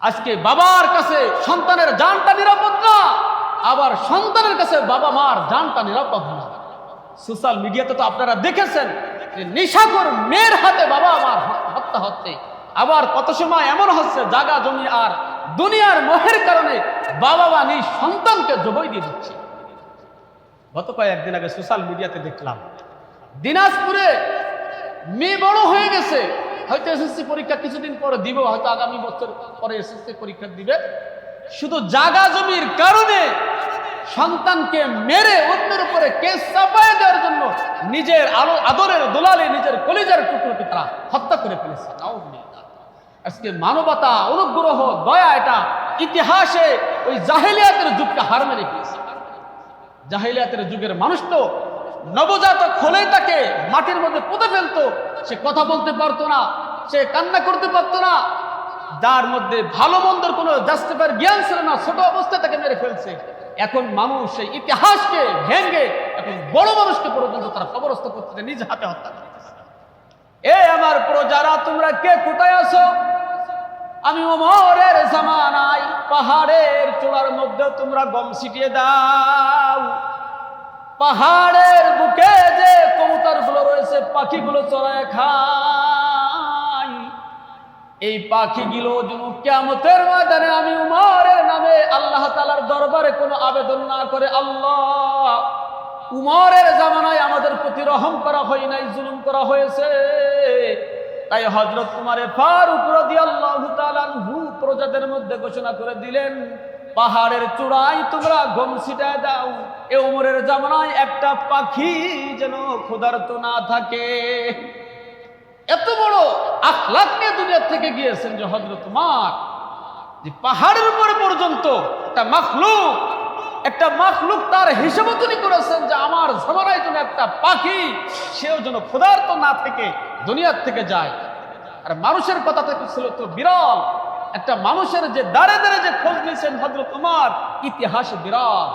আজকে বাবার কাছে সন্তানের জানটা নিরাপদ না, আবার সন্তানের কাছে বাবা মার জানটা নিরাপদ না। সোশ্যাল মিডিয়াতে তো আপনারা দেখেছেন যে নেশাখোর মেয়ের হাতে বাবা আমার হত্যা হচ্ছে। আবার কত সময় এমন হচ্ছে, জাগা জমি আর দুনিয়ার মোহের কারণে বাবা মা নিজ সন্তানকে জবই দিয়ে দিচ্ছে। গত কয়েকদিন আগে সোশ্যাল মিডিয়াতে দেখলাম, দিনাজপুরে মেয়ে বড় হয়ে গেছে। হয়তো এসএসসি পরীক্ষা কিছুদিন পরে দিব, হয়তো আগামী বছর পরে এসএসসি পরীক্ষা দিবে। শুধু জাগা জমির কারণে সন্তানকে মেরে অন্যের উপরে কেস চাপায় দেওয়ার জন্য নিজের আলো, আদরের দোলালে নিজের কলিজার টুকরোকে তারা হত্যা করে ফেলেছে। আজকে মানবতা, অনুগ্রহ, দয়া এটা ইতিহাসে ওই জাহেলিয়াতের যুগকে হার মেরে গিয়েছে। জাহিলিয়াতের যুগের মানুষ তো নবজাতক হলেই তাকে মাটির মধ্যে পুঁতে ফেলতো সে কথা বলতে পারতো না, সে কান্না করতে পারতো না। যার মধ্যে ভালো মন্দর কোনো জাস্টিফার জ্ঞান ছিল না, ছোট অবস্থায় তাকে মেরে ফেলছে। এখন মানুষ সেই ইতিহাসকে ভেঙ্গে এখন বড় মানুষকে পর্যন্ত তারা কবরস্থ করতেছে, নিজ হাতে হত্যা করতেছে। এ আমার প্রজারা, তোমরা কে? কোথায় আছো? আমি ওমরের জামানায়, পাহাড়ের চূড়ার মধ্যে তোমরা গম ছিটিয়ে দাও। পাহাড়ের বুকে যে কবুতরগুলো রয়েছে, পাখিগুলো চড়ায় খায়। এই পাখিগুলো যেন কেমতের ময়দানে আমি উমরের নামে আল্লাহ তালার দরবারে কোনো আবেদন না করে, আল্লাহ, উমরের জামানায় আমাদের প্রতি রহম করা হয় নাই, জুলুম করা হয়েছে। তাই হজরত কুমারে ফারুক তাআলা আনহু প্রজাদের মধ্যে ঘোষণা করে দিলেন পাহাড়ের চূড়ায় তোমরা গম ছিটায় দাও এ উমরের জামানায় একটা পাখি যেন ক্ষুধার্ত না থাকে। এত বড় আখলাক নিয়ে দুনিয়ার থেকে গিয়েছেন যে হজরত মার যে পাহাড়ের উপরে পর্যন্ত একটা মাখলুক একটা মাখলুক তার হিসেবে তিনি করেছেন যে আমার জামানায় যেন একটা পাখি, সেও যেন ক্ষুধার্ত না থেকে দুনিয়ার থেকে যায়। আর মানুষের কথা থেকে ছিল তো বিরল। একটা মানুষের যে দাঁড়ে দাঁড়ে যে খোঁজ নিয়েছেন হজরত উমার, ইতিহাস বিরল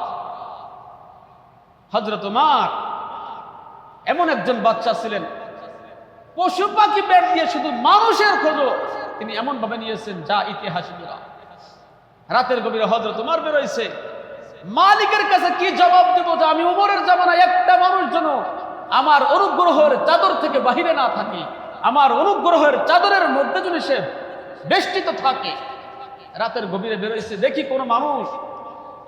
হজরত উমার, এমন একজন বাচ্চা ছিলেন। পশু পাখি ব্যাট দিয়ে শুধু মানুষের খোঁজো তিনি এমন ভাবে নিয়েছেন, যা ইতিহাস বিরল রাতের গভীরে হজরত উমার বেরোইছে। মালিকের কাছে কি জবাব দেব যে আমি উমরের জামানায় একটা মানুষ যেন আমার অনুগ্রহের চাদর থেকে বাহিরে না থাকি? আমার অনুগ্রহের চাদরের মধ্যে যদি সে বেষ্টিত থাকে। রাতের গভীরে বেরোইছে, দেখি কোনো মানুষ।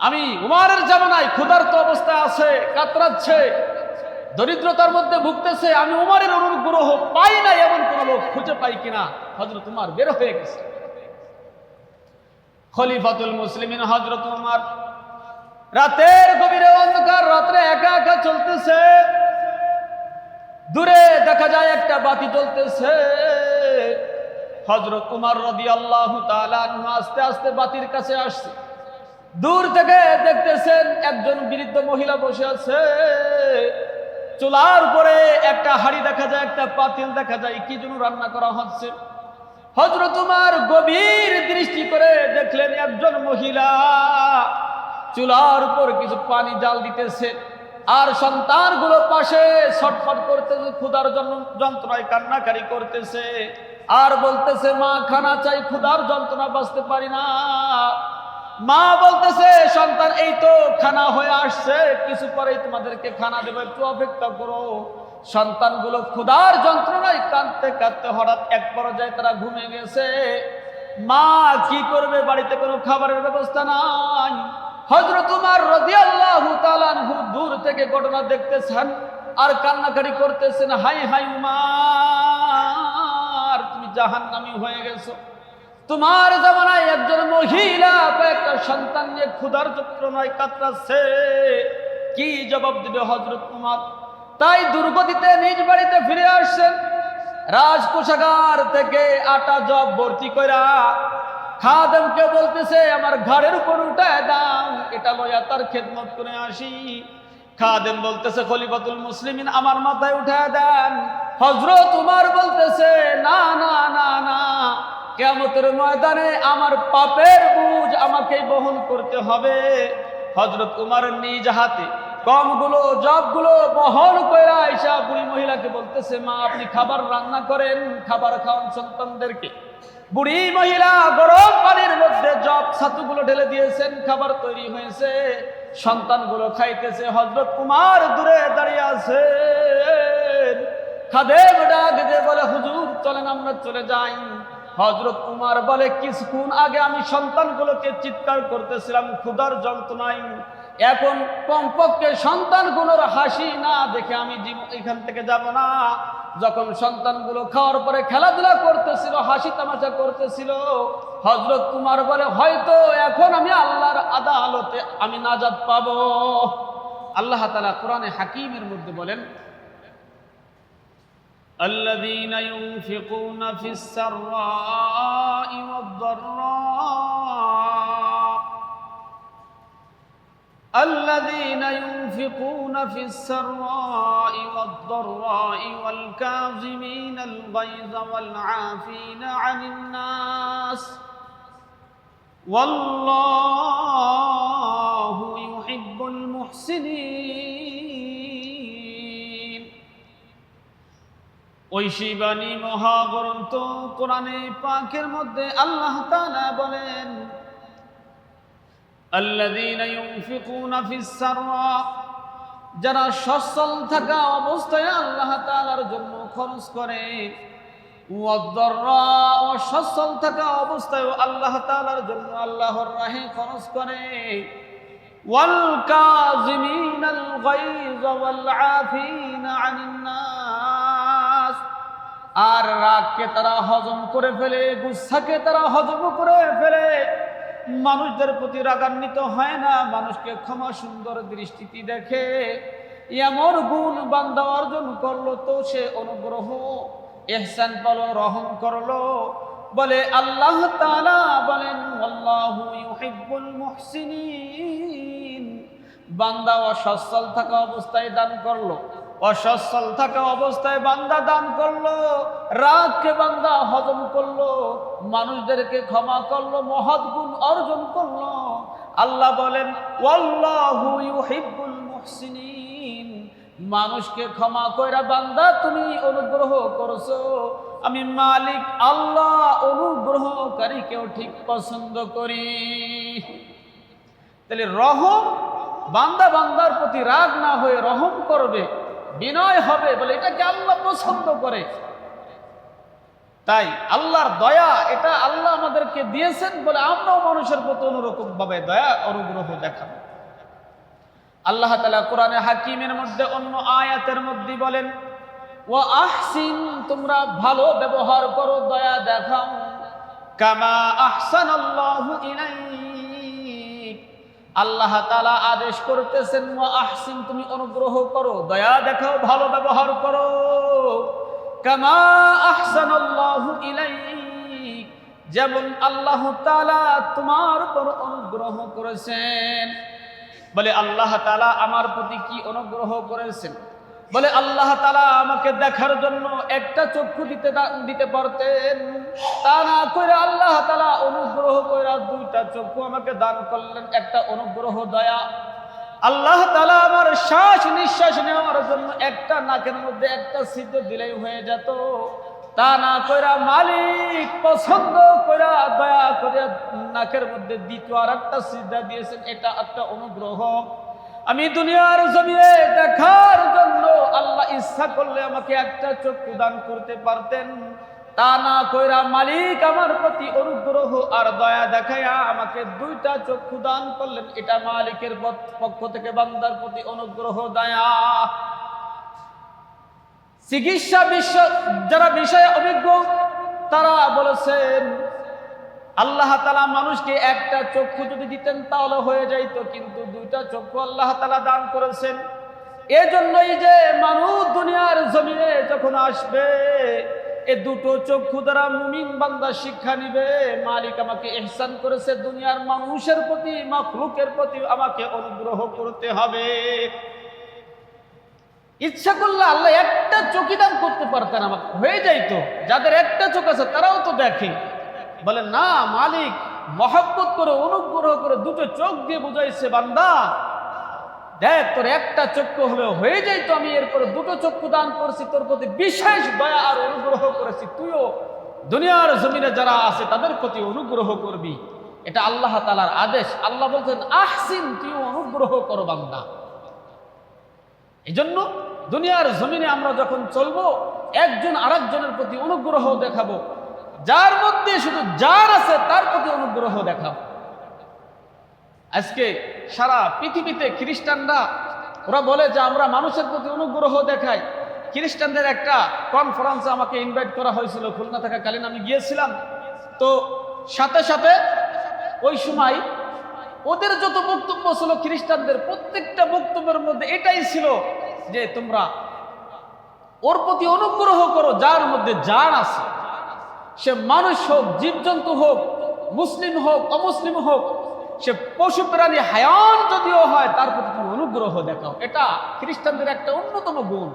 আমি উমারের জামানায় ক্ষুধার্ত অবস্থায় আছে, কাতরাচ্ছে, দরিদ্রতার মধ্যে ভুগতেছে। আমি উমারের অনুগ্রহ পাই না এমন কোন লোক খুঁজে পাই কিনা। হজরত উমার বের হয়ে গেছে। খলিফাতুল মুসলিমিন হজরত উমার, রাতের গভীরে অন্ধকার, রাত্রে একা একা চলতেছে। দূরে দেখা যায় একটা বাতি জ্বলতেছে। হজরত উমার রদি আল্লাহ আস্তে আস্তে বাতির কাছে আসছে। দূর থেকে দেখতেছেন একজন বৃদ্ধ মহিলা বসে আছে। চুলার উপরে একটা হাড়ি দেখা যায়, একটা পাতিল দেখা যায়, কি জন্য রান্না করা হচ্ছে। হজরত গভীর দৃষ্টি করে দেখলেন একজন মহিলা। চুলার উপর কিছু পানি জাল দিতেছে। আর সন্তানগুলো পাশে ছটফট করতেছে, ক্ষুধার জন্য যন্ত্রণায় কান্নাকারি করতেছে। আর বলতেছে, মা, খানা চাই, ক্ষুধার যন্ত্রণা বাঁচতে পারি না। মা বলতেছে, সন্তান, এই তো খানা হয়ে আসছে, কিছু পরেই তোমাদেরকে খানা দেবো, একটু অপেক্ষা করো। সন্তানগুলো ক্ষুধার যন্ত্রণায় কাঁদতে কাঁদতে হঠাৎ এক পর্যায়ে তারা ঘুমে গেছে। মা, কি করবে? বাড়িতে কোনো খাবারের ব্যবস্থা নাই? হজরত উমার তাআলা আনহু দূর থেকে ঘটনা দেখতেছেন আর কান্নাকাটি করতেছেন, হাই হাই তুমি জাহান্নামী হয়ে গেছো। তোমার জামানায় একজন মহিলা কয়েকটা সন্তান নিয়ে ক্ষুধার যন্ত্রণায় কাতরাচ্ছে। কি জবাব দিবে হজরত কুমার তাই দুর্গতিতে নিজ বাড়িতে ফিরে আসছেন। রাজকোষাগার থেকে আটা জব ভর্তি করা খাদেমকে বলতেছে, আমার ঘাড়ের উপর উঠায় দাম এটা লইয়া তার খেদমত করে আসি। খাদেম বলতেছে, খলিফাতুল মুসলিমিন আমার মাথায় উঠায় দেন। হজরত উমার বলতেছে, না না না না কেমতের ময়দানে আমার পাপের বুঝ আমাকে বহন করতে হবে। হজরত উমার নিজ হাতে কমগুলো জবগুলো বহন করে আয়সা বুড়ি মহিলাকে বলতেছে, মা, আপনি খাবার রান্না করেন, খাবার খাওয়ান সন্তানদেরকে। বুড়ি মহিলা গরম পানির মধ্যে জব ছাতুগুলো ঢেলে দিয়েছেন, খাবার তৈরি হয়েছে, সন্তানগুলো খাইতেছে হজরত কুমার দূরে দাঁড়িয়ে আছে খাদেম ডাক দিয়ে বলে, হুজুর, চলেন আমরা চলে যাই। হজরত কুমার বলে, কিছুক্ষণ আগে আমি সন্তানগুলোকে চিৎকার করতেছিলাম, ক্ষুধার যন্ত্রণায় এখন কমপক্ষে সন্তানগুলোর হাসি না দেখে আমি জীব- এখান থেকে যাব না যখন সন্তানগুলো খাওয়ার পরে খেলাধুলা করতেছিল হাসি তামাশা করতেছিল হজরত কুমার বলে হয়তো এখন আমি আল্লাহর আদালতে আমি নাজাদ পাবো আল্লাহ তালা কোরআনে হাকিমের মধ্যে বলেন الذين ينفقون في السراء والضراء الذين ينفقون في السراء والضراء والكاظمين الغيظ والعافين عن الناس والله يحب المحسنين ঐশীবাণী মহাগ্রন্থ কোরআনে পাকের মধ্যে আল্লাহ তাআলা বলেন আল্লাযীনা ইউনফিকুনা ফিস সাররা, যারা সচ্ছল থাকা অবস্থায় আল্লাহ তাআলার জন্য খরচ করে। ও সচ্ছল থাকা অবস্থায় আল্লাহ তাআলার জন্য আল্লাহর রাহে খরচ করে। ওয়াল কাযিমিনাল গায়জ ওয়াল আফিনা আনিন নাস আর রাগকে তারা হজম করে ফেলে গুসাকে তারা হজম করে ফেলে। মানুষদের প্রতি রাগান্বিত হয় না, মানুষকে ক্ষমা সুন্দর দৃষ্টিতে দেখে। এমন গুণ বান্দা অর্জন করল তো সে অনুগ্রহ, এহসান পাল, রহম করল। বলে আল্লাহ তাআলা বলেন, আল্লাহু বান্দা অসচ্ছল থাকা অবস্থায় দান করল। অসচ্ছল থাকা অবস্থায় বান্দা দান করল, রাগকে বান্দা হজম করল, মানুষদেরকে ক্ষমা করল, মহৎ গুণ অর্জন করল। আল্লাহ বলেন মানুষকে ক্ষমা কইরা বান্দা তুমি অনুগ্রহ করছ। আমি মালিক আল্লাহ অনুগ্রহকারীকেও ঠিক পছন্দ করি। তাহলে রহম, বান্দা বান্দার প্রতি রাগ না হয়ে রহম করবে। বিনয় হবে বলে এটাকে আল্লাহ পছন্দ করে। তাই আল্লাহর দয়া, এটা আল্লাহ আমাদেরকে দিয়েছেন বলে আমরাও মানুষের প্রতি অনুরকম ভাবে দয়া, অনুগ্রহ দেখাবো। আল্লাহ তালা কোরআনে হাকিমের মধ্যে অন্য আয়াতের মধ্যে বলেন ও আহসিন, তোমরা ভালো ব্যবহার করো, দয়া দেখাও। কামা আহসান আল্লাহু ইলাইক আল্লাহ তালা আদেশ করতেছেন আহসিন, তুমি অনুগ্রহ করো, দয়া দেখাও, ভালো ব্যবহার করো। কামা আহসান যেমন আল্লাহ তালা তোমার উপর অনুগ্রহ করেছেন। বলে আল্লাহ তালা আমার প্রতি কি অনুগ্রহ করেছেন? বলে, আল্লাহ তালা আমাকে দেখার জন্য একটা চক্ষু দিতে দিতে পারতেন। তা না করে আল্লাহ তালা অনুগ্রহ করে দুইটা চক্ষু আমাকে দান করলেন। একটা অনুগ্রহ, দয়া। আল্লাহ তালা আমার শ্বাস নিঃশ্বাস নেওয়ার জন্য একটা নাকের মধ্যে একটা সিদ্ধ দিলেই হয়ে যেত। তা না কইরা মালিক পছন্দ কইরা দয়া করে নাকের মধ্যে দ্বিতীয় আর একটা সিদ্ধা দিয়েছেন। এটা একটা অনুগ্রহ। আমি দুনিয়ার জমিয়ে দেখার জন্য আল্লাহ ইচ্ছা করলে আমাকে একটা চক্ষু দান করতে পারতেন। তা না কইরা মালিক আমার প্রতি অনুগ্রহ আর দয়া দেখায়া আমাকে দুইটা চক্ষু দান করলেন। এটা মালিকের পক্ষ থেকে বান্দার প্রতি অনুগ্রহ, দয়া। চিকিৎসা বিশ্ব, যারা বিষয়ে অভিজ্ঞ, তারা বলেছেন আল্লাহ তালা মানুষকে একটা চক্ষু যদি দিতেন তাহলে হয়ে যাইতো, কিন্তু দুইটা চক্ষু আল্লাহ তালা দান করেছেন। এজন্যই যে মানুষ দুনিয়ার জমিনে যখন আসবে, এ দুটো চক্ষু দ্বারা মুমিন বান্দা শিক্ষা নিবে। মালিক আমাকে এহসান করেছে, দুনিয়ার মানুষের প্রতি, মাখলুকের প্রতি আমাকে অনুগ্রহ করতে হবে। ইচ্ছা করলে আল্লাহ একটা চোখই দান করতে পারতেন আমাকে, হয়ে যাইতো। যাদের একটা চোখ আছে তারাও তো দেখে। বলে না, মালিক, মহব্বত করে, অনুগ্রহ করে দুটো চোখ দিয়ে বুঝাইছে বান্দা। দেখ, তোর একটা চক্ষু হলেও হয়ে যাইতো আমি, এরপরে দুটো চক্ষু দান করছি, তোর প্রতি বিশেষ দয়া আর অনুগ্রহ করেছি। তুইও দুনিয়ার জমিনে যারা আছে, তাদের প্রতি অনুগ্রহ করবি। এটা আল্লাহ তালার আদেশ। আল্লাহ বলছেন, আহসিন তুই অনুগ্রহ করো বান্দা। এই জন্য দুনিয়ার জমিনে আমরা যখন চলবো, একজন আরেকজনের প্রতি অনুগ্রহ দেখাবো। যার মধ্যে শুধু যার আছে, তার প্রতি অনুগ্রহ দেখাবো আজকে সারা পৃথিবীতে খ্রিস্টানরা, ওরা বলে যে আমরা মানুষের প্রতি অনুগ্রহ দেখাই। খ্রিস্টানদের একটা কনফারেন্সে আমাকে ইনভাইট করা হয়েছিল, খুলনা থাকাকালীন আমি গিয়েছিলাম। তো সাথে সাথে ওই সময় ওদের যত বক্তব্য ছিল খ্রিস্টানদের, প্রত্যেকটা বক্তব্যের মধ্যে এটাই ছিল যে তোমরা ওর প্রতি অনুগ্রহ করো, যার মধ্যে যার আছে। সে মানুষ হোক, জীবজন্তু হোক, মুসলিম হোক, অমুসলিম হোক, সে পশু প্রাণী, হায়ান যদিও হয়, তার প্রতি তুমি অনুগ্রহ দেখাও। এটা খ্রিস্টানদের একটা অন্যতম গুণ।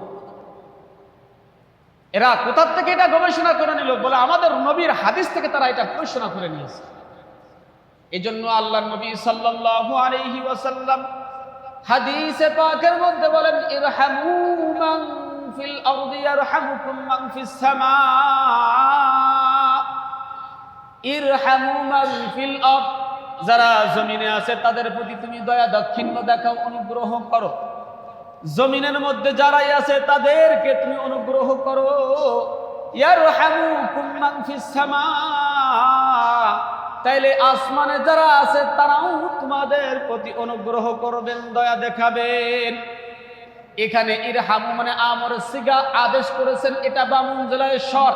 এরা কোথার থেকে এটা গবেষণা করে নিল বলে আমাদের নবীর হাদিস থেকে তারা এটা গবেষণা করে নিয়েছে। এই জন্য আল্লাহ নবী সাল্লাল্লাহু আলাইহি ওয়াসাল্লাম হাদিসে পাকের মধ্যে বলেন, ইরহামু মান ফিল আরদি, ইয়ারহামুকুম মান ফিস সামা ফিল যারা জমিনে আছে, তাদের প্রতি তুমি দয়া দাক্ষিণ্য দেখাও, অনুগ্রহ করো। জমিনের মধ্যে যারাই আছে, তাদেরকে তুমি অনুগ্রহ করো। তাইলে আসমানে যারা আছে, তারাও তোমাদের প্রতি অনুগ্রহ করবেন, দয়া দেখাবেন। এখানে ইরহামু মানে আমর সিগা আদেশ করেছেন, এটা বামুন জেলায় স্বর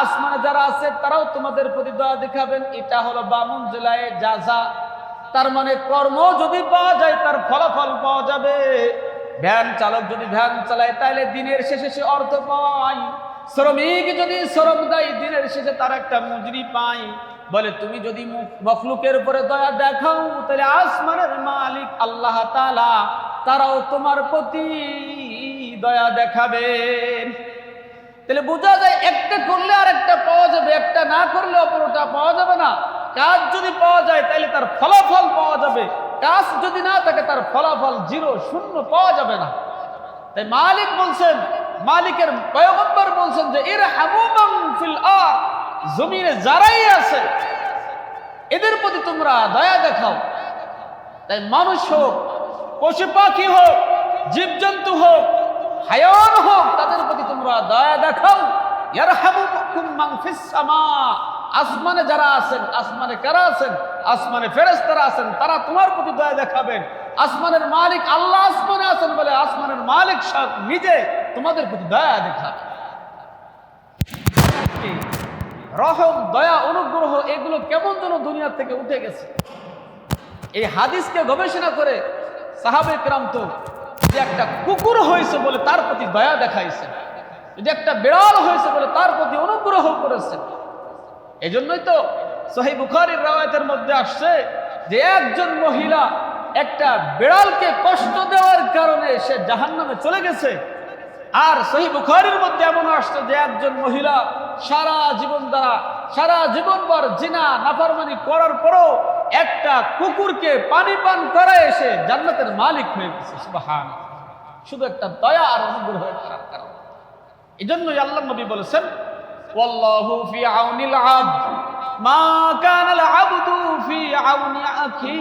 আসমানে যারা আছে তারাও তোমাদের প্রতি দয়া দেখাবেন। এটা হলো বামুন জেলায় যাজা তার মানে কর্ম যদি পাওয়া যায়, তার ফলাফল পাওয়া যাবে। ভ্যান চালক যদি ভ্যান চালায় তাহলে দিনের শেষে সে অর্থ পায়। শ্রমিক যদি শ্রম দেয়, দিনের শেষে তার একটা মজুরি পাই বলে, তুমি যদি মুখ- মখলুকের উপরে দয়া দেখাও তাহলে আসমানের মালিক আল্লাহ তাআলা, তারাও তোমার প্রতি দয়া দেখাবেন তাহলে বোঝা যায় একটা করলে আর একটা পাওয়া যাবে, একটা না করলে অপরটা পাওয়া যাবে না। কাজ যদি পাওয়া যায়, তাহলে তার ফলাফল পাওয়া যাবে। কাজ যদি না থাকে, তার ফলাফল জিরো, শূন্য পাওয়া যাবে না। তাই মালিক বলছেন, মালিকের পয়গম্বর বলছেন যে এর ফিল আর জমিনে যারাই আছে, এদের প্রতি তোমরা দয়া দেখাও। তাই মানুষ হোক, পশু পাখি হোক, জীবজন্তু হোক হায়ান হোক, তাদের প্রতি তোমরা দয়া দেখাও। মান আসমানে যারা আছেন, আসমানে কারা আছেন, আসমানে ফেরেশতারা আছেন, তারা তোমার প্রতি দয়া দেখাবেন। আসমানের মালিক আল্লাহ আসমানে আছেন বলে আসমানের মালিক সব নিজে তোমাদের প্রতি দয়া দেখাবে। রহম, দয়া, অনুগ্রহ এগুলো কেমন যেন দুনিয়ার থেকে উঠে গেছে। এই হাদিসকে গবেষণা করে সাহাবে ক্রাম তো যে একটা কুকুর হয়েছে বলে তার প্রতি দয়া দেখাইছেন। যদি একটা বিড়াল হয়েছে বলে তার প্রতি অনুগ্রহ করেছেন। এই জন্যই তো সহি বুখারির রাওয়ায়তের মধ্যে আসছে যে একজন মহিলা একটা বিড়ালকে কষ্ট দেওয়ার কারণে সে জাহান্নামে চলে গেছে। আর সহি বুখারির মধ্যে এমন আসছে যে একজন মহিলা সারা জীবন দ্বারা, সারা জীবনভর জিনা, নাফরমানি করার পরও একটা কুকুরকে পানি পান করে এসে জান্নাতের মালিক হয়ে গেছে সুবহান শুধু একটা দয়া আর অনুগ্রহ করার কারণ। এই জন্যই আল্লাহ নবী বলেছেন, ওয়াল্লাহু ফি আউনিল আবদ, মা কানাল আবদু ফি আউনি আখি।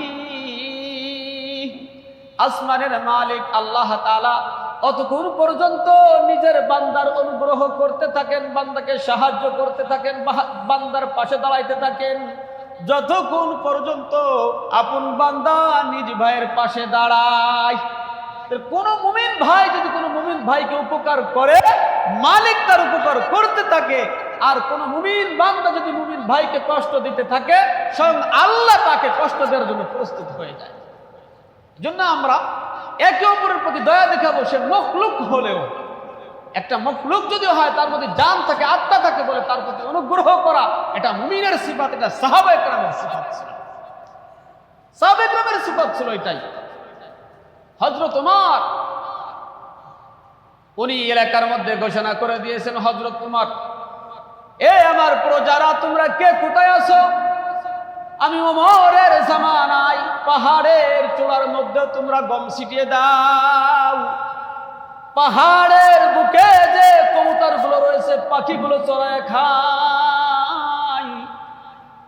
আসমানের মালিক আল্লাহ তাআলা অতক্ষণ পর্যন্ত নিজের বান্দার অনুগ্রহ করতে থাকেন, বান্দাকে সাহায্য করতে থাকেন বান্দার পাশে দাঁড়াইতে থাকেন। যতক্ষণ পর্যন্ত আপন বান্দা নিজ ভাইয়ের পাশে দাঁড়ায় কোন মুমিন ভাই যদি কোনো মুমিন ভাইকে উপকার করে, মালিক তার উপকার করতে থাকে, আর কোন মুমিন বান্দা যদি মুমিন ভাইকে কষ্ট দিতে থাকে, স্বয়ং আল্লাহ তাকে কষ্ট দেওয়ার জন্য প্রস্তুত হয়ে যায়। জন্য আমরা একে অপরের প্রতি দয়া দেখাবো, সে মখলুক হলেও। একটা মখলুক যদি হয়, তার মধ্যে জান থাকে, আত্মা থাকে বলে তার প্রতি অনুগ্রহ করা, এটা মুমিনের সিফাত, এটা সাহাবা একরামের সিফাত ছিল। সাহাবা একরামের সিফাত ছিল এটাই। হজরত উমার। উনি এলাকার মধ্যে ঘোষণা করে দিয়েছেন হজরত উমার, এ আমার প্রজারা, তোমরা কে? কোথায় আছো? আমি ওমরের জামানায়, পাহাড়ের চূড়ার মধ্যে তোমরা গম ছিটিয়ে দাও। পাহাড়ের বুকে যে কবুতরগুলো রয়েছে, পাখিগুলো চড়ায় খায়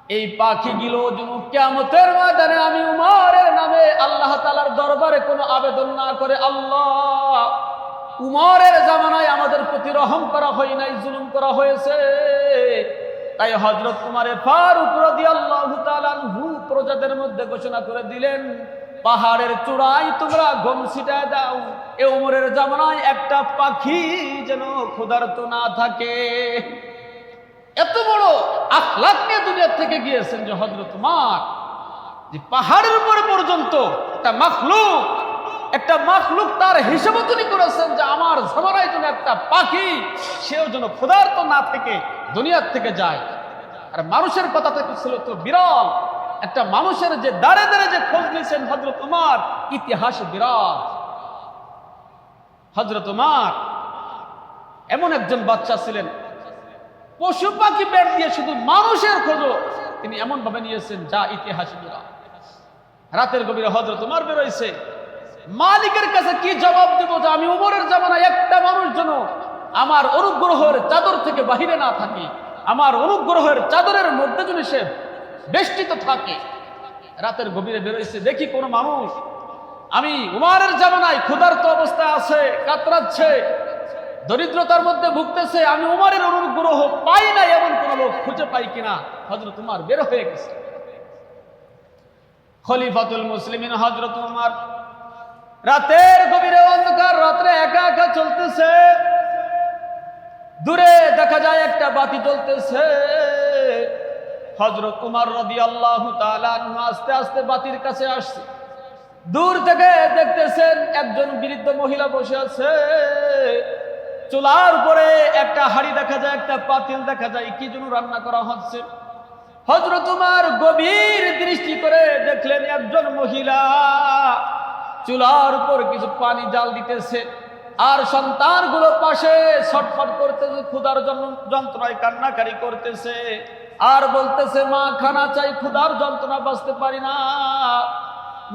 এই পাখিগুলো কেমতের ময়দানে আমি উমারের নামে আল্লাহ তালার দরবারে কোনো আবেদন না করে, আল্লাহ, উমরের জামানায় আমাদের প্রতি রহম করা হয় নাই, জুলুম করা হয়েছে। তাই হজরত কুমারে ফার ফারুক রাদিয়াল্লাহু তাআলা আনহু প্রজাদের মধ্যে ঘোষণা করে দিলেন, পাহাড়ের চূড়ায় তোমরা গম ছিটায় দাও। এ উমরের জামানায় একটা পাখি যেন ক্ষুধার্ত না থাকে। এত বড় আখলাক নিয়ে দুনিয়ার থেকে গিয়েছেন যে হজরত মার যে পাহাড়ের উপরে পর্যন্ত একটা মাখলুক একটা মাখলুক তার হিসেবে তিনি করেছেন যে আমার জামানায় যেন একটা পাখি, সেও যেন ক্ষুধার্ত না থেকে দুনিয়ার থেকে যায়। আর মানুষের কথা থেকে ছিল তো বিরল। একটা মানুষের যে দাঁড়ে দাঁড়ে যে খোঁজ নিয়েছেন হজরত উমার ইতিহাস বিরল। হজরত উমার এমন একজন বাচ্চা ছিলেন পশু পাখি বের দিয়ে শুধু মানুষের খোঁজ। তিনি এমন ভাবে নিয়েছেন, যা ইতিহাস রাতের গভীরে হজরত তোমার বেরোইছে মালিকের কাছে কি জবাব দেব যে আমি উমরের জামানায় একটা মানুষ যেন আমার অনুগ্রহের চাদর থেকে বাহিরে না থাকে? আমার অনুগ্রহের চাদরের মধ্যে যেন সে বেষ্টিত থাকে। রাতের গভীরে বেরোইছে দেখি কোনো মানুষ। আমি উমারের জামানায় ক্ষুধার্ত অবস্থায় আছে, কাতরাচ্ছে দরিদ্রতার মধ্যে ভুগতেছে, আমি উমারের অনুগ্রহ পাই না এমন কোন লোক খুঁজে পাই কিনা? হজরত উমার বের হয়ে গেছে। খলিফাতুল মুসলিমিন হজরত উমার রাতের গভীরে অন্ধকার, রাত্রে একা একা চলতেছে। দূরে দেখা যায় একটা বাতি জ্বলতেছে। হজরত উমার রদি আল্লাহ আস্তে আস্তে বাতির কাছে আসছে। দূর থেকে দেখতেছেন একজন বৃদ্ধ মহিলা বসে আছে। চুলার উপরে একটা হাড়ি দেখা যায়, একটা পাতিল দেখা যায়, কি জন্য রান্না করা হচ্ছে? হজরত উমার গভীর দৃষ্টি করে দেখলেন একজন মহিলা। চুলার উপর কিছু পানি জাল দিতেছে আর সন্তানগুলো পাশে ছটফট করতেছে, ক্ষুধার যন্ত্রণায় কান্নাকারি করতেছে। আর বলতেছে, মা, খানা চাই, ক্ষুধার যন্ত্রণা বাঁচতে পারি না।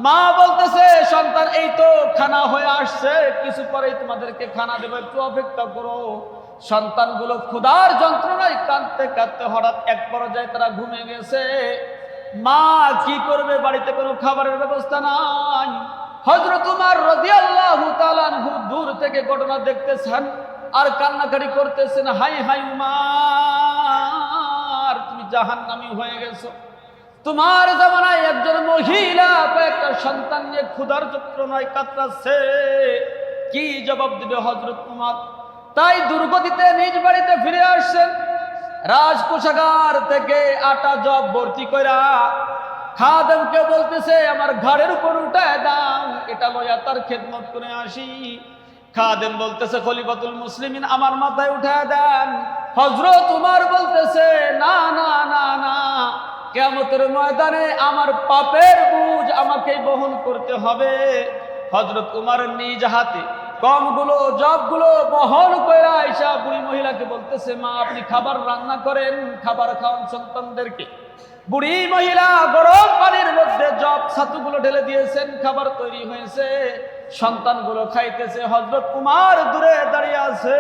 মা বলতেছে, সন্তান, এই তো খানা হয়ে আসছে, কিছু পরেই তোমাদেরকে খানা দেবো, একটু অপেক্ষা করো। সন্তানগুলো ক্ষুধার যন্ত্রণায় কাঁদতে কাঁদতে হঠাৎ এক পর্যায়ে তারা ঘুমে গেছে। মা কি করবে? বাড়িতে কোনো খাবারের ব্যবস্থা নাই। হজরত উমার তাআলা আনহু দূর থেকে ঘটনা দেখতেছেন আর কান্নাকাটি করতেছেন, হাই হাই, উমার, তুমি জাহান্নামী হয়ে গেছো। তোমার জামানায় একজন মহিলা কয়েকটা সন্তান নিয়ে ক্ষুধার যন্ত্রণায় কাতরাচ্ছে। কি জবাব দিবে হজরত কুমার তাই দুর্গতিতে নিজ বাড়িতে ফিরে আসছেন। রাজকোষাগার থেকে আটা জব ভর্তি কইরা খাদেমকে বলতেছে, আমার ঘাড়ের উপর উঠায় দাও, এটা লইয়া তার খেদমত করে আসি। খাদেম বলতেছে, খলিফাতুল মুসলিমিন, আমার মাথায় উঠায় দেন। হজরত উমার বলতেছে, না না না না। কেমতের ময়দানে আমার পাপের বুঝ আমাকে বহন করতে হবে। হজরত উমার নিজ হাতে কমগুলো জবগুলো বহন করে আইসা বুড়ি মহিলাকে বলতেছে, মা, আপনি খাবার রান্না করেন, খাবার খাওয়ান সন্তানদেরকে। বুড়ি মহিলা গরম পানির মধ্যে জব ছাতুগুলো ঢেলে দিয়েছেন, খাবার তৈরি হয়েছে, সন্তানগুলো খাইতেছে। হজরত কুমার দূরে দাঁড়িয়ে আছে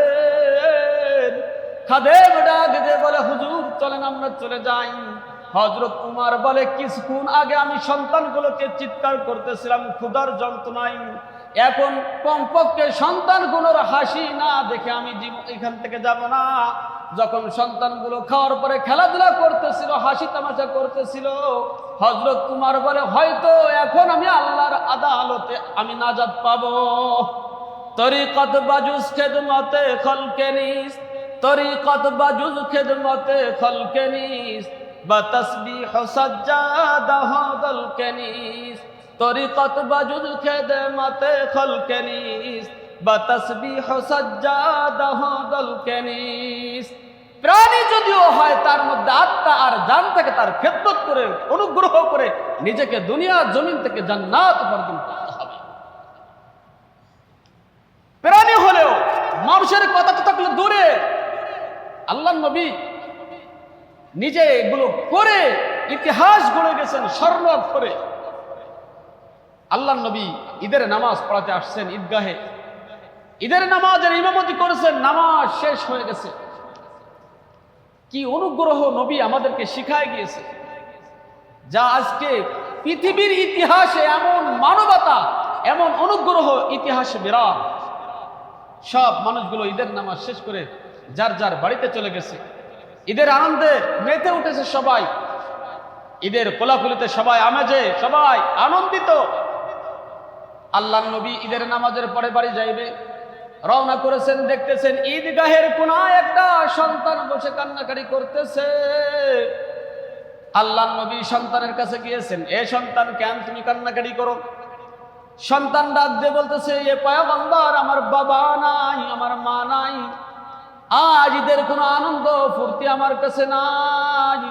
খাদেম ডাক দিয়ে বলে, হুজুর, চলেন, আমরা চলে যাই। হজরত কুমার বলে, কিছুক্ষণ আগে আমি সন্তানগুলোকে চিৎকার করতেছিলাম, ক্ষুধার যন্ত্রণায়। এখন কমপক্ষে সন্তানগুলোর হাসি না দেখে আমি এখান থেকে যাব না। যখন সন্তানগুলো খাওয়ার পরে খেলাধুলা করতেছিল, হাসি তামাশা করতেছিল হজরত কুমার বলে, হয়তো এখন আমি আল্লাহর আদালতে আমি নাজাদ পাবো। তরিকত বাজুস খেদমতে খলকে নিস তরিকত বাজুস খেদমতে খলকে নিস প্রাণী যদিও হয়, তার মধ্যে আত্মা আর জান থেকে তার খেদমত করে, অনুগ্রহ করে নিজেকে দুনিয়ার জমিন থেকে জান্নাত উপার্জন করতে হবে। প্রাণী হলেও মানুষের কথা তো থাকলে দূরে। আল্লাহ নবী নিজে এগুলো করে ইতিহাস গড়ে গেছেন, স্বর্ণ করে আল্লাহ নবী ঈদের নামাজ পড়াতে আসছেন ঈদগাহে। ঈদের নামাজের ইমামতি করেছেন, নামাজ শেষ হয়ে গেছে। কি অনুগ্রহ নবী আমাদেরকে শিখায় গিয়েছে, যা আজকে পৃথিবীর ইতিহাসে এমন মানবতা, এমন অনুগ্রহ ইতিহাসে বিরাট। সব মানুষগুলো ঈদের নামাজ শেষ করে যার যার বাড়িতে চলে গেছে। ঈদের আনন্দে মেতে উঠেছে সবাই। ঈদের কোলাকুলিতে সবাই আমেজে, সবাই আনন্দিত। আল্লাহ নবী ঈদের নামাজের পরে বাড়ি যাইবে। রওনা করেছেন, দেখতেছেন ঈদগাহের কোনায় একটা সন্তান বসে কান্নাকারি করতেছে। আল্লাহ নবী সন্তানের কাছে গিয়েছেন, এ সন্তান কেন তুমি কান্নাকারি করো? সন্তান ডাক দিয়ে বলতেছে, এ পায়া পায়াবান্দার আমার বাবা নাই, আমার মা নাই। আজ ঈদের কোনো আনন্দ, ফুর্তি আমার কাছে নাই।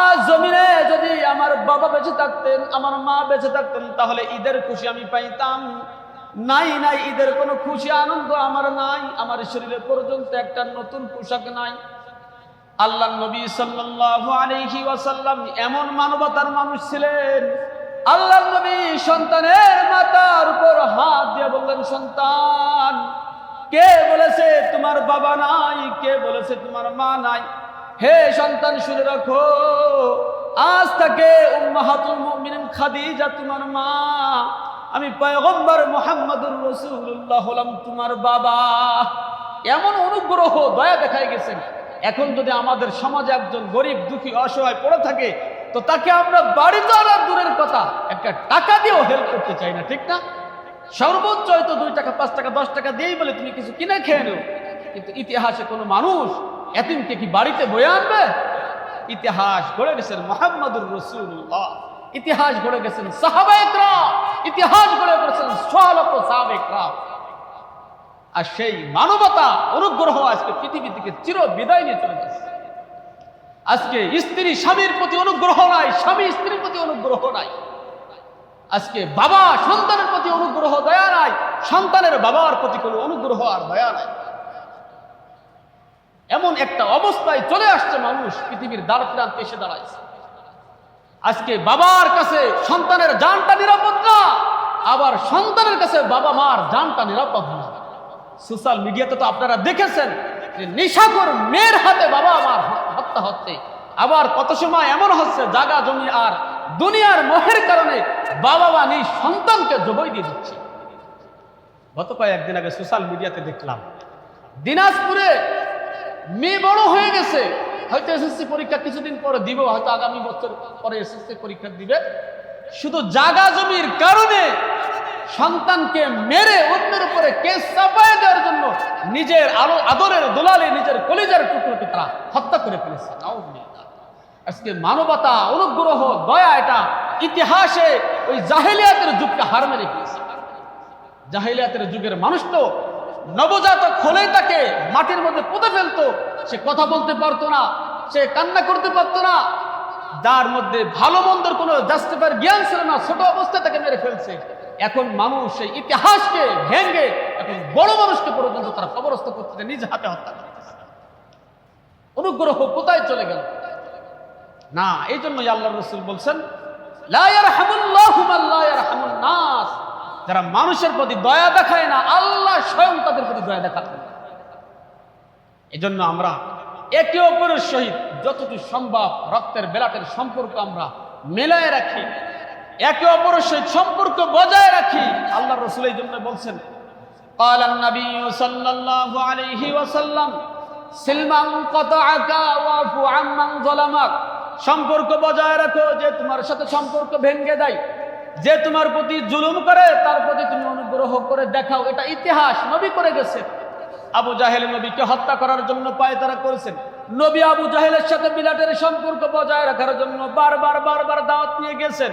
আজ জমিনে যদি আমার বাবা বেঁচে থাকতেন, আমার মা বেঁচে থাকতেন, তাহলে ঈদের খুশি আমি পাইতাম। নাই নাই, ঈদের কোনো খুশি, আনন্দ আমার নাই। আমার শরীরে পর্যন্ত একটা নতুন পোশাক নাই। আল্লাহ নবী সাল্লাল্লাহু আলাইহি ওয়াসাল্লাম এমন মানবতার মানুষ ছিলেন। আল্লাহ নবী সন্তানের মাথার উপর হাত দিয়ে বললেন, সন্তান কে বলেছে তোমার বাবা নাই? কে বলেছে তোমার মা নাই? হে সন্তান, শুনে রাখো। আজ থেকে খাদিজা তোমার মা। আমি পয়গম্বর মোহাম্মদুর রসুল্লাহ হলাম তোমার বাবা। এমন অনুগ্রহ, দয়া দেখাই গেছেন। এখন যদি আমাদের সমাজে একজন গরিব, দুঃখী, অসহায় পড়ে থাকে, তো তাকে আমরা বাড়িতে আনার দূরের কথা। একটা টাকা দিয়েও হেল্প করতে চাই না, ঠিক না? সর্বোচ্চ হয়তো দুই টাকা, পাঁচ টাকা, দশ টাকা দিয়েই বলে, তুমি কিছু কিনে খেয়ে নেও। কিন্তু ইতিহাসে কোনো মানুষ এতিমকে কি বাড়িতে বয়ে আনবে? ইতিহাস গড়ে গেছেন মোহাম্মদুর রসুল্লাহ ইতিহাস গড়ে গেছেন সাহাবায়করা ইতিহাস গড়ে গেছেন সোয়ালত সাহাবেকরা আর সেই মানবতা অনুগ্রহ আজকে পৃথিবী থেকে চির বিদায় নিয়ে চলে গেছে। আজকে স্ত্রী স্বামীর প্রতি অনুগ্রহ নাই, স্বামী স্ত্রীর প্রতি অনুগ্রহ নাই। আজকে বাবা সন্তানের প্রতি অনুগ্রহ, দয়া নাই। সন্তানের বাবার প্রতি কোনো অনুগ্রহ আর দয়া নাই। এমন একটা অবস্থায় চলে আসছে মানুষ, পৃথিবীর দ্বার প্রান্তে এসে দাঁড়াইছে। আজকে বাবার কাছে সন্তানের জানটা নিরাপদ না, আবার সন্তানের কাছে বাবা মার জানটা নিরাপদ না। সোশ্যাল মিডিয়াতে তো আপনারা দেখেছেন যে মেয়ের হাতে বাবা মার হত্যা হচ্ছে। আবার কত সময় এমন হচ্ছে, জাগা জমি আর দুনিয়ার মোহের কারণে বাবা বা নিজ সন্তানকে জবই দিয়ে দিচ্ছে। গত কয়েকদিন আগে সোশ্যাল মিডিয়াতে দেখলাম, দিনাজপুরে মেয়ে বড় হয়ে গেছে। হয়তো এসএসসি পরীক্ষা কিছুদিন পরে দিব, হয়তো আগামী বছর পরে এসএসসি পরীক্ষা দিবে। শুধু জাগা জমির কারণে সন্তানকে মেরে অন্যের উপরে কেস চাপায় দেওয়ার জন্য নিজের আলো আদরের দোলালে নিজের কলিজার টুকরোকে তারা হত্যা করে ফেলেছে। আজকে মানবতা, অনুগ্রহ, দয়া এটা ইতিহাসে ওই জাহেলিয়াতের যুগকে হার মেরে গিয়েছে জাহিলিয়াতের যুগের মানুষ তো নবজাতক হলেই তাকে মাটির মধ্যে পুঁতে ফেলতো। সে কথা বলতে পারতো না, সে কান্না করতে পারতো না। যার মধ্যে ভালো মন্দর কোনো জাস্টিফার জ্ঞান ছিল না, ছোট অবস্থায় তাকে মেরে ফেলছে। এখন মানুষ সেই ইতিহাসকে ভেঙ্গে এখন বড় মানুষকে পর্যন্ত তারা কবরস্থ করতেছে, নিজ হাতে হত্যা করতেছে। অনুগ্রহ কোথায় চলে গেল? না এই জন্যই আল্লাহ রসুল বলছেন লা ইয়ারহামুল্লাহু মান লা ইয়ারহামুন নাস যারা মানুষের প্রতি দয়া দেখায় না আল্লাহ স্বয়ং তাদের প্রতি দয়া দেখাতেন এই জন্য আমরা একে অপরের সহিত যতটুকু সম্ভব রক্তের বেলাটের সম্পর্ক আমরা মেলায় রাখি একে অপরের সহিত সম্পর্ক বজায় রাখি আল্লাহ রসুল এই জন্য বলছেন قال النبي صلى الله عليه وسلم সিলমান কতআকা ওয়াফু আম্মান যালামাক সম্পর্ক বজায় রাখো, যে তোমার সাথে সম্পর্ক ভেঙে দেয়। যে তোমার প্রতি জুলুম করে, তার প্রতি তুমি অনুগ্রহ করে দেখাও। এটা ইতিহাস, নবী করে গেছে আবু জাহেল নবীকে হত্যা করার জন্য পায় তারা করেছেন। নবী আবু জাহেলের সাথে বিলাটের সম্পর্ক বজায় রাখার জন্য বারবার বারবার দাওয়াত নিয়ে গেছেন।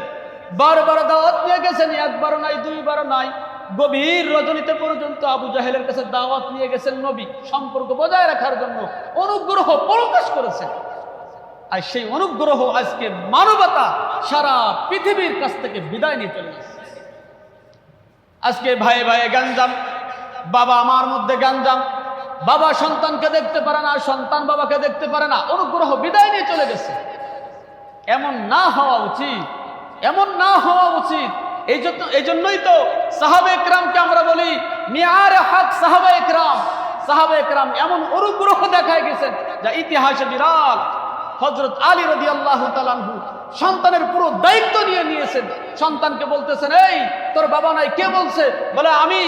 বারবার দাওয়াত নিয়ে গেছেন একবার নাই দুইবার নাই। গভীর রজনীতে পর্যন্ত আবু জাহেলের কাছে দাওয়াত নিয়ে গেছেন নবী। সম্পর্ক বজায় রাখার জন্য অনুগ্রহ প্রকাশ করেছেন। আর সেই অনুগ্রহ আজকে মানবতা সারা পৃথিবীর কাছ থেকে বিদায় নিয়ে চলে গেছে। আজকে ভাই ভাই গাঞ্জাম বাবা আমার মধ্যে গাঞ্জাম বাবা সন্তানকে দেখতে পারে না, সন্তান বাবাকে দেখতে পারে না, অনুগ্রহ বিদায় নিয়ে চলে গেছে। এমন না হওয়া উচিত, এমন না হওয়া উচিত। এই জন্য এই জন্যই তো সাহাবে একরামকে আমরা বলি, মিয়ার হক সাহাবে একরাম। সাহাবে একরাম এমন অনুগ্রহ দেখায় গেছেন যা ইতিহাসে বিরাট। হজরত আলী রদি আল্লাহ তালানহু সন্তানের পুরো দায়িত্ব নিয়ে নিয়েছেন। সন্তানকে বলতেছেন, এই, তোর বাবা নাই। কে বলছে? বলে, আমি।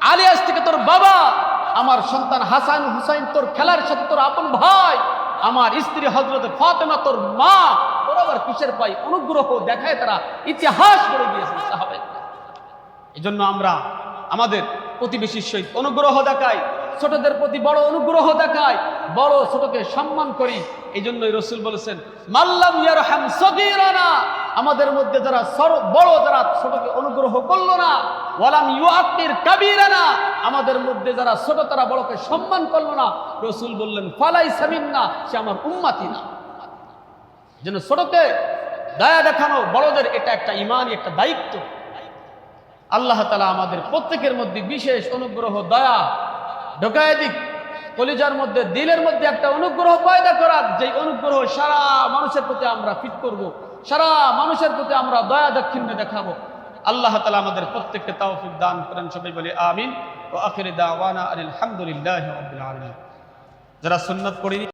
আলিয়াস থেকে তোর বাবা। আমার সন্তান হাসান হুসাইন, তোর খেলার সাথে তোর আপন ভাই। আমার স্ত্রী হজরত ফাতেমা, তোর মা। তোর আবার কিসের পাই অনুগ্রহ দেখায় তারা ইতিহাস করে সাহাবে এই জন্য আমরা আমাদের প্রতিবেশীর সহিত অনুগ্রহ দেখায়। ছোটদের প্রতি বড় অনুগ্রহ দেখায়। বড় ছোটকে সম্মান করি। এই জন্যই রসুল বলেছেন, মাল্লাম ইয়ারহাম সগীরানা। আমাদের মধ্যে যারা বড় যারা ছোটকে অনুগ্রহ করল না, ওয়ালাম ইউআকির কাবীরানা। আমাদের মধ্যে যারা ছোট তারা বড়কে সম্মান করল না। রসুল বললেন ফালাই সামিন না সে আমার উম্মাতি না। যেন ছোটকে দয়া দেখানো বড়দের এটা একটা ইমানই, একটা দায়িত্ব। আল্লাহ তালা আমাদের প্রত্যেকের মধ্যে বিশেষ অনুগ্রহ, দয়া, ঢোকায় দিক, কলিজার মধ্যে, দিলের মধ্যে একটা অনুগ্রহ পয়দা করার যে অনুগ্রহ সারা মানুষের প্রতি আমরা ফিট করব। সারা মানুষের প্রতি আমরা দয়া দাক্ষিণ্য দেখাবো আল্লাহ তালা আমাদের প্রত্যেককে তাওফিক দান করেন, সবাই বলে আমিন ও আখির দাওয়ানা আলহামদুলিল্লাহ যারা সুন্নত পড়িনি